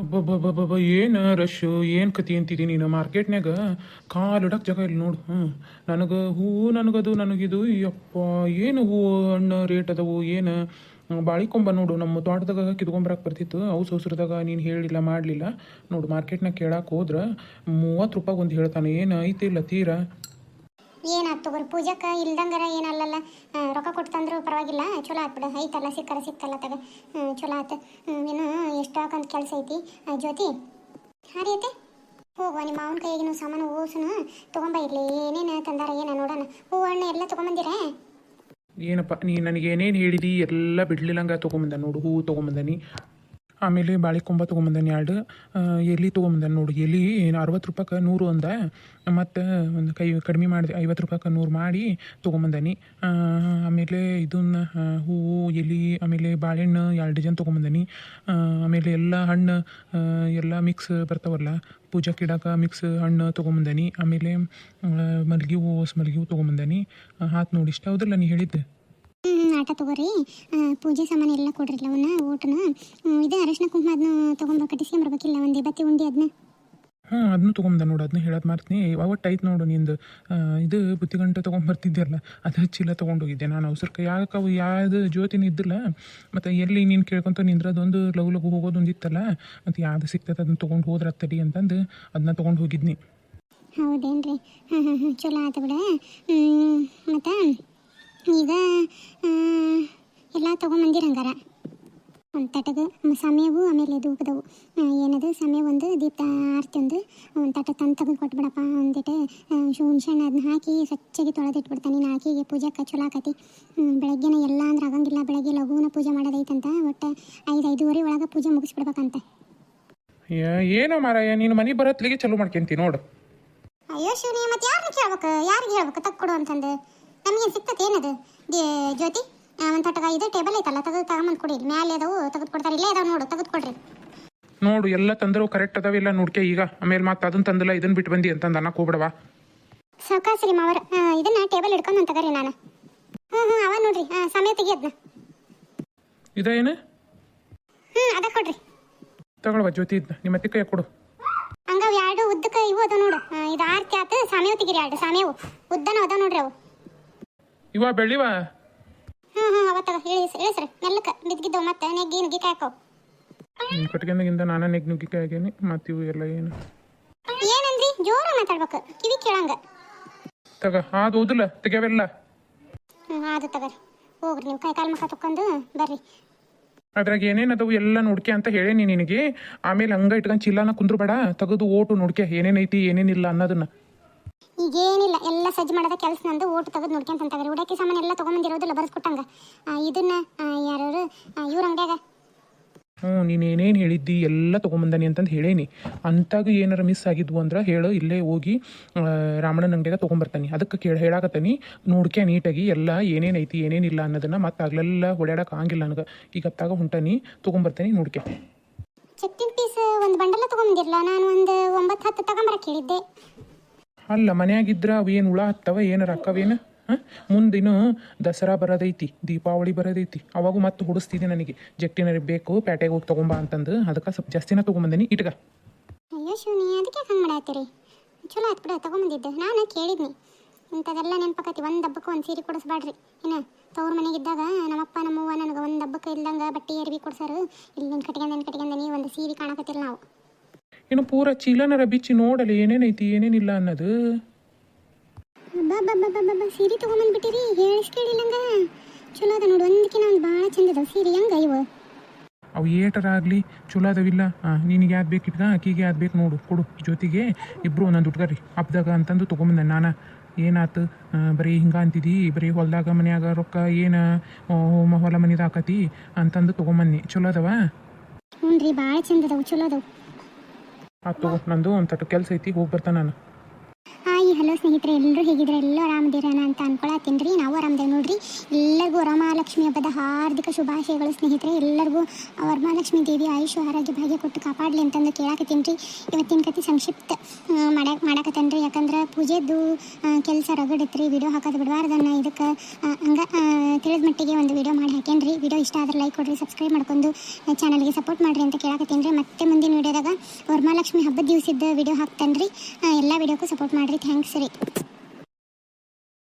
ಅಬ್ಬಬ್ಬಬ್ಬಬ್ಬ ಏನು ರಶ್ಶು ಏನು ಕತಿ ಅಂತಿದಿ ನೀನು ಮಾರ್ಕೆಟ್ನ್ಯಾಗ? ಕಾಲು ಇಡಕ್ಕೆ ಜಾಗ ಇಲ್ಲ ನೋಡು. ಹ್ಞೂ ನನಗೆ ಹೂವು ನನಗದು ನನಗಿದು ಯಪ್ಪ ಏನು ಹೂವು ಹಣ್ಣು ರೇಟ್ ಅದಾವು ಏನು? ಬಾಳಿಕೊಂಬ ನೋಡು ನಮ್ಮ ತೋಟದಾಗ ಕಿತ್ಕೊಂಬರಕ್ಕೆ ಬರ್ತಿತ್ತು. ಅವು ಸೋಸ್ರದಾಗ ನೀನು ಹೇಳಿಲ್ಲ ಮಾಡಲಿಲ್ಲ. ನೋಡು ಮಾರ್ಕೆಟ್ನಾಗ ಕೇಳಕ್ಕೆ ಹೋದ್ರೆ ಮೂವತ್ತು ರೂಪಾಯಿ ಒಂದು ಹೇಳ್ತಾನೆ. ಏನು ಐತಿ ಇಲ್ಲ ತೀರಾ? ಏನಾಯ್ತು ತಗೋರಿ ಪೂಜಾಕ ಇಲ್ದಂಗಾರ ಏನಲ್ಲಲ್ಲ ರೊಕ್ಕ ಕೊಟ್ಟು ತಂದ್ರು ಪರವಾಗಿಲ್ಲ. ಚಲೋ ಆತ್ ಬಿಡ. ಐತಲ್ಲ ಸಿಕ್ಕಲ್ಲ ಸಿಕ್ಕಲ್ಲ ತಗ. ಚಲೋ ಆಯ್ತು ಹ್ಮ್, ಎಷ್ಟು ಕೆಲಸ ಐತಿ. ಜ್ಯೋತಿ ಹಾಂ ರೀ ಹೋಗುವ, ನಿಮ್ಮ ಮಾವನ ಕೈಗಿನ ಸಾಮಾನು ಓಸುನು ತೊಗೊಂಬ ಇರ್ಲಿ, ಏನೇನು ತಂದಾರ, ಏನ ನೋಡೋಣ. ಹೂವು ಹಣ್ಣು ಎಲ್ಲ ತೊಗೊಂಬಂದಿರೇ? ಏನಪ್ಪ, ನೀ ನನಗೇನೇನು ಹೇಳಿದಿ, ಎಲ್ಲ ಬಿಡ್ಲಿಲ್ಲಂಗ ತೊಗೊಂಬಂದ ನೋಡು ಹೂವು ತೊಗೊಂಬಂದನಿ. ಆಮೇಲೆ ಬಾಳಿಕೊಂಬ ತೊಗೊಂಬಂದನಿ ಎರಡು ಎಲೆ ನೋಡಿ ನೋಡು, ಎಲೆ ಅರವತ್ತು ರೂಪಾಯ್ಗೆ ನೂರು ಅಂದ, ಮತ್ತು ಒಂದು ಕೈ ಕಡಿಮೆ ಮಾಡಿದೆ, ಐವತ್ತು ರೂಪಾಯ್ಗೆ ನೂರು ಮಾಡಿ ತೊಗೊಂಬಂದನಿ. ಆಮೇಲೆ ಇದನ್ನ ಹೂವು, ಎಲೆ, ಆಮೇಲೆ ಬಾಳೆಹಣ್ಣು ಎರಡು ಡಿಜನ್ ತೊಗೊಂಬಂದನಿ. ಆಮೇಲೆ ಎಲ್ಲ ಹಣ್ಣು ಎಲ್ಲ ಮಿಕ್ಸ್ ಬರ್ತಾವಲ್ಲ, ಪೂಜಾ ಕಿಡಾಕ ಮಿಕ್ಸ್ ಹಣ್ಣು ತೊಗೊಂಬಂದನಿ. ಆಮೇಲೆ ಮಲ್ಗೆ ಹೂವು ಮಲ್ಗೆ ಹೂವು ತೊಗೊಂಬಂದನಿ. ಹಾತ್ ನೋಡಿ, ಇಷ್ಟ ಹೌದಲ್ಲ ನೀ ಹೇಳಿದ್ದೆ? ಆಟ ತಗೋರಿ. ಪೂಜೆ ಸಾಮಾನು ಎಲ್ಲ ಕೊಡ್ರಿಲ್ಲ ಅವನ್ನ ಊಟನ ಇದೇ ಅರಶಿನ ಕುಂಕುಮ ಅದನ್ನ ತೊಗೊಂಬ ಕಟ್ಟಿಸ್ಕೊಂಬರ್ಬೇಕಿಲ್ಲ ಒಂದು ಬತ್ತಿ ಉಂಡಿ ಅದನ್ನ ಹಾಂ ಅದನ್ನು ತೊಗೊಂಬಂದ ನೋಡು ಅದನ್ನ ಹೇಳೋದು ಮಾಡ್ತೀನಿ ಐತೆ ನೋಡು ನಿಂದು. ಇದು ಬುತ್ತಿಗಂಟು ತೊಗೊಂಬರ್ತಿದ್ಯಲ್ಲ ಅದು ಚೀಲ ತೊಗೊಂಡೋಗಿದ್ದೆ ನಾನು ಅವಸರಕ್ಕೆ. ಯಾಕೆ ಅವು ಯಾವ್ದು ಜ್ಯೋತಿನ ಇದ್ದಿಲ್ಲ ಮತ್ತು ಎಲ್ಲಿ ನೀನು ಕೇಳ್ಕೊಂತ ನಿಂದ್ರದೊಂದು ಲಘು ಲಘು ಹೋಗೋದೊಂದು ಇತ್ತಲ್ಲ ಮತ್ತು ಯಾವ್ದು ಸಿಗ್ತದೆ ಅದನ್ನ ತೊಗೊಂಡು ಹೋದ್ರೆ ತಡಿ ಅಂತಂದು ಅದನ್ನ ತೊಗೊಂಡು ಹೋಗಿದ್ನಿ. ಹೌದೇನ್ರಿ? ಹಾಂ ಹಾಂ ಹಾಂ ಚಲೋ ಆಯ್ತು ಬಿಡ. ಮತ್ತು? ಈಗ ಎಲ್ಲ ತೊಗೊಂಬಂದಿರ ಹಂಗಾರ. ಒಂದು ತಟಗ ಸಮಯವು ಆಮೇಲೆ ಧೂಪದವು ಏನದು ಸಮಯ ಒಂದು ದೀಪ ಆರತಿ ಒಂದು. ಒಂದು ತಟ ತಂದು ತಗೊಂಡು ಕೊಟ್ಬಿಡಪ್ಪ ಅಂದಿಟ್ಟು ಹುಣ್ಸೆಹಣ್ಣು ಅದನ್ನ ಹಾಕಿ ಸ್ವಚ್ಛಗೆ ತೊಳೆದಿಟ್ಬಿಡ್ತಾನೆ. ನೀನು ಆಕಿಗೆ ಕ ಚಲೋ ಆಕತಿ. ಬೆಳಗ್ಗೆನ ಎಲ್ಲ ಅಂದ್ರೆ ಆಗಂಗಿಲ್ಲ ಬೆಳಗ್ಗೆ ಲಘುನ ಪೂಜೆ ಮಾಡೋದೈತಂತ. ಒಟ್ಟು ಐದು ಐದೂವರೆ ಒಳಗೆ ಪೂಜೆ ಮುಗಿಸ್ಬಿಡ್ಬೇಕಂತ. ಏನೋ ಮಾರಾಯ ನೀನು ಮನೆ ಬರೋತ್ಲಿಗೆ ಚಲೋ ಮಾಡ್ಕೊಂತಿ ನೋಡು. ಅಯ್ಯೋ ಶಿವನಿ ಮತ್ತೆ ಯಾರನ್ನ ಕೇಳ್ಬೇಕು? ಯಾರಿಗೆ ಹೇಳ್ಬೇಕು? ತಕ್ಕೊಡು ಅಂತಂದು. ನಮಗೇನು ಸಿಕ್ತತೆ ಏನದು? ಜ್ಯೋತಿ ಒಂದು ತಟಗ ಇದು ಟೇಬಲ್ ಐತಲ್ಲ ತೆಗೆದು ತಗೊಂಬಂದು ಕೊಡಿ. ಮ್ಯಾಲೆ ಅದಾವು ತೆಗೆದು ಕೊಡ್ತಾರೆ ಇಲ್ಲೇ ಅದಾವ ನೋಡು ತೆಗೆದು ಕೊಡ್ರಿ ನೋಡು ಎಲ್ಲ ತಂದರು ಕರೆಕ್ಟ್ ಅದಾವ ಇಲ್ಲ ನೋಡ್ಕೆ ಈಗ. ಆಮೇಲೆ ಮತ್ತೆ ಅದನ್ನ ತಂದಿಲ್ಲ ಇದನ್ನ ಬಿಟ್ಟು ಬಂದಿ ಅಂತಂದು ಅನ್ನಕ್ಕೆ ಹೋಗ್ಬಿಡವಾ ಸಾವಕಾಸ್ರಿ ಮಾವರ ಇದನ್ನ ಟೇಬಲ್ ಹಿಡ್ಕೊಂಡು ತಗರಿ ನಾನು. ಹ್ಞೂ ಹ್ಞೂ ಅವ ನೋಡ್ರಿ. ಸಮಯ ತೆಗಿ ಅದನ್ನ ಇದೇನು? ಹ್ಞೂ ಅದ ಕೊಡ್ರಿ. ತಗೊಳ್ವ ಜ್ಯೋತಿ ಇದನ್ನ ನಿಮ್ಮ ಅತ್ತೆ ಕೈ ಕೊಡು. ಹಂಗ ಎರಡು ಉದ್ದಕ್ಕೆ ಇವು ಅದ ನೋಡು. ಇದು ಆರ್ತಿ ಆತು ಸಾಮೇವು ತೆಗಿರಿ ಎರಡು ಸಾಮೇವು ಉದ್ದನ ಅದ ನೋಡ್ರಿ ಅವು. ಇವ ಬೆಳ್ಳಿವ ಹ್ಞೂ ಹ್ಞೂ ಅವ ತಗ ಹೇಳಿ ಬಿದ್ದಿದ್ದವು ಮತ್ತೆ ನೆಗ್ಗಿ ನುಗ್ಗಿ ನಾನು ನೆಗ್ ನುಗ್ಗಿಕಾಯಿ ಆಗೇನಿ ಮತ್ತು ಇವು ಎಲ್ಲ ಏನು? ಏನಂದ್ರಿ? ಜೋರ ಮಾತಾಡ್ಬೇಕು. ಕಿವಿ ಕೇಳಂಗ. ತಗ ಅದು ಓದಿಲ್ಲ ಅದು ತಗರಿ ಹೋಗ್ರಿ ನೀವು ಕೈ ಕಾಲು ಮುಖ ತಕ್ಕೊಂಡು ಬರ್ರಿ. ಅದ್ರಾಗ ಏನೇನು ಅದಾವು ಎಲ್ಲ ನೋಡ್ಕೆ ಅಂತ ಹೇಳೇನಿ ನಿನಗೆ. ಆಮೇಲೆ ಹಂಗ ಇಟ್ಕೊಂಡು ಚಿಲ್ಲಾನ ಕುಂದ್ರು ಬೇಡ ತೆಗೆದು ಓಟು ನೋಡ್ಕೆ ಏನೇನೈತಿ ಏನೇನಿಲ್ಲ ಅನ್ನೋದನ್ನ. ಈಗೇನಿಲ್ಲ ಎಲ್ಲ ಸಜ್ಜು ಮಾಡೋದ ಕೆಲಸ ನಂದು ಓಟು ತೆಗೆದು ನೋಡ್ಕೊಂತ ಅಂತಾರೆ ಉಡಕ್ಕೆ ಸಾಮಾನು ಎಲ್ಲ ತೊಗೊಂಬಂದಿರೋದಿಲ್ಲ ಬರ್ಸ್ಕೊಟ್ಟಂಗ ಕೊಟ್ಟಂಗ. ಇದನ್ನ ಯಾರು ಇವ್ರ ಅಂಗಡಿಯಾಗ. ಹ್ಞೂ ನೀನು ಏನೇನು ಹೇಳಿದ್ದಿ ಎಲ್ಲ ತೊಗೊಂಬಂದಾನಿ ಅಂತಂದು ಹೇಳೇನಿ. ಅಂತಾಗ ಏನಾರ ಮಿಸ್ ಆಗಿದ್ವು ಅಂದ್ರೆ ಹೇಳು ಇಲ್ಲೇ ಹೋಗಿ ರಾಮಣ್ಣನ ಅಂಗಡಿಯಾಗ ತೊಗೊಂಬರ್ತಾನೆ. ಅದಕ್ಕೆ ಕೇಳಿ ಹೇಳಾಕತ್ತಾನಿ ನೋಡ್ಕೆ ನೀಟಾಗಿ ಎಲ್ಲ ಏನೇನೈತಿ ಏನೇನಿಲ್ಲ ಅನ್ನೋದನ್ನು ಮತ್ತೆ ಆಗ್ಲೆಲ್ಲ ಓಡಾಡಕ್ಕೆ ಆಗಿಲ್ಲ ನನಗೆ. ಈಗ ಅತ್ತಾಗ ಹೊಂಟಾನಿ ತೊಗೊಂಬರ್ತಾನೆ ನೋಡ್ಕೆ. ಚೆಕ್ಟಿನ್ ಪೀಸ್ ಒಂದು ಬಂಡಲ್ಲ ತೊಗೊಂಬಂದಿರಲ್ಲ ನಾನು ಒಂದು ಒಂಬತ್ತು ಹತ್ತು ತಗೊಂಬರಕ್ಕೆ ಹೇಳಿದ್ದೆ. ಅಲ್ಲ, ಮನ್ಯಾಗಿದ್ರ ಅವು ಏನು ಹುಳ ಹತ್ತವ ಏನಾರ ಅಕ್ಕವೇನು ಮುಂದಿನ ದಸರಾ ಬರೋದೈತಿ, ದೀಪಾವಳಿ ಬರೋದೈತಿ. ಅವಾಗೂ ಮತ್ತೆ ಹುಡಿಸ್ತಿದ್ದೆ ನನಗೆ. ಜಟ್ಟಿನ ಬೇಕು ಪೇಟೆಗೆ ಹೋಗಿ ತಗೊಂಬಾ ಅಂತಂದು. ಅದಕ್ಕೆ ಸ್ವಲ್ಪ ಜಾಸ್ತಿನ ತಗೊಂಬಂದಿನಿ, ಇಟ್ಗ. ಅಯ್ಯೋ ಶಿವನಿ, ಅದಕ್ಕೆ ಹಂಗೆ ಮಾಡಾತ್ತೀರಿ? ಚಲೋ ಆಯ್ತು ಬಿಡ, ತೊಗೊಂಬಂದಿದ್ದೆ. ನಾನು ಕೇಳಿದ್ನಿ. ಇಂಥದೆಲ್ಲ ನೆನಪಾಕತಿ ಒಂದು ಹಬ್ಬಕ್ಕೆ ಒಂದು ಸೀರೆ ಕೊಡಿಸ್ಬೇಡ್ರಿ ಏನು ತವ್ರ ಮನೆಗಿದ್ದಾಗ ನಮ್ಮಪ್ಪ, ನಮ್ಮವ್ವ ನನಗೆ ಒಂದು ಹಬ್ಬಕ್ಕೆ ಇಲ್ಲದಂಗೆ ಬಟ್ಟೆ ಅರ್ಬಿ ಕೊಡ್ಸಾರು. ಇಲ್ಲಿ ನಿನ್ನ ಕಟ್ಕೊಂಡ್ ನನ್ನ ಕಟ್ಕೊಂಡ ನೀವು ಒಂದು ಸೀರೆ ಕಾಣಕತ್ತಿಲ್ಲ ನಾವು. ಇನ್ನು ಪೂರ ಚೀಲನರ ಬಿಚ್ಚಿ ನೋಡಲಿ ಏನೇನೈತಿ ಏನೇನಿಲ್ಲ ಅನ್ನೋದು. ಸೀರೆ ತೊಗೊಂಬಂದ್ಬಿಟ್ಟಿರಿ ಹೇಳಿಸ್ ಕೇಳಿಲ್ಲಂಗ ಚಲೋ ಅದ ನೋಡು ಒಂದಕ್ಕಿನ ಒಂದು ಭಾಳ ಚಂದ ಅದಾವ ಸೀರೆ ಹೆಂಗ ಇವು? ಅವು ಏಟರ ಆಗಲಿ ಚಲೋ ಅದಾವಿಲ್ಲ ನಿನಗೆ ಯಾವ್ದು ಬೇಕು ಇಟ್ಕ ಆಕಿಗೆ ಯಾವ್ದು ಬೇಕು ನೋಡು ಕೊಡು ಜೊತೆಗೆ. ಇಬ್ಬರು ಒಂದೊಂದು ಉಟ್ಕರಿ ಹಬ್ದಾಗ ಅಂತಂದು ತೊಗೊಂಬಂದೆ ನಾನು. ಏನಾತು? ಬರೀ ಹಿಂಗ ಅಂತಿದ್ದಿ ಬರೀ ಹೊಲ್ದಾಗ ಮನ್ಯಾಗ ರೊಕ್ಕ ಏನು ಹೊಲ ಮನಿದಾಕತಿ ಅಂತಂದು ತಗೊಂಬಂದಿ ಚಲೋ ಅದಾವ? ಹ್ಞೂ ರೀ ಭಾಳ ಚಂದ ಅದಾವು ಚಲೋ ಅದಾವು. ಆತು ತಗೋ ನಂದು ಒಂದು ತಟ್ಟು ಕೆಲಸ ಐತಿ ಹೋಗಿ ಬರ್ತಾನೆ ನಾನು. ಹಲೋ ಸ್ನೇಹಿತರೆ ಎಲ್ಲರೂ ಹೇಗಿದ್ರೆ? ಎಲ್ಲರೂ ಆರಾಮದಿರೋಣ ಅಂತ ಅನ್ಕೊಳತ್ತೀನಿ ನಾವು ಆರಾಮದೇವ್ ನೋಡ್ರಿ. ಎಲ್ಲರಿಗೂ ವರಮಹಾಲಕ್ಷ್ಮಿ ಹಬ್ಬದ ಹಾರ್ದಿಕ ಶುಭಾಶಯಗಳು ಸ್ನೇಹಿತರೆ. ಎಲ್ಲರಿಗೂ ವರಮಹಾಲಕ್ಷ್ಮಿ ದೇವಿ ಆಯುಷ್ ಆರೋಗ್ಯ ಭಾಗ್ಯ ಕೊಟ್ಟು ಕಾಪಾಡಲಿ ಅಂತಂದು ಕೇಳಾಕತ್ತೀನಿ ರೀ. ಇವತ್ತಿನ ಕತೆ ಸಂಕ್ಷಿಪ್ತ ಮಾಡಕ್ಕೆ ಮಾಡಕತ್ತೇನೆ ರೀ. ಯಾಕಂದ್ರೆ ಪೂಜೆದು ಕೆಲಸ ರಗಡೈತ್ರಿ. ವಿಡಿಯೋ ಹಾಕೋದು ಬಿಡಬಾರ್ದನ್ನ ಇದಕ್ಕೆ. ಹಂಗೆ ತಿಳಿದ ಮಟ್ಟಿಗೆ ಒಂದು ವಿಡಿಯೋ ಮಾಡಿ ಹಾಕೇನಿ ರೀ. ವಿಡಿಯೋ ಇಷ್ಟ ಆದ್ರೆ ಲೈಕ್ ಕೊಡ್ರಿ, ಸಬ್ಸ್ಕ್ರೈಬ್ ಮಾಡ್ಕೊಂಡು ಚಾನಲ್ಗೆ ಸಪೋರ್ಟ್ ಮಾಡಿರಿ ಅಂತ ಕೇಳಾಕತ್ತೀನಿ ರೀ. ಮತ್ತೆ ಮುಂದಿನ ವಿಡಿಯೋದಾಗ ವರಮಹಾಲಕ್ಷ್ಮಿ ಹಬ್ಬದ ದಿವಸದ ವಿಡಿಯೋ ಹಾಕ್ತೇನೆ ರೀ. ಎಲ್ಲ ವಿಡಿಯೋಕ್ಕೂ ಸಪೋರ್ಟ್ ಮಾಡಿರಿ. ಥ್ಯಾಂಕ್ಸ್ ರೀ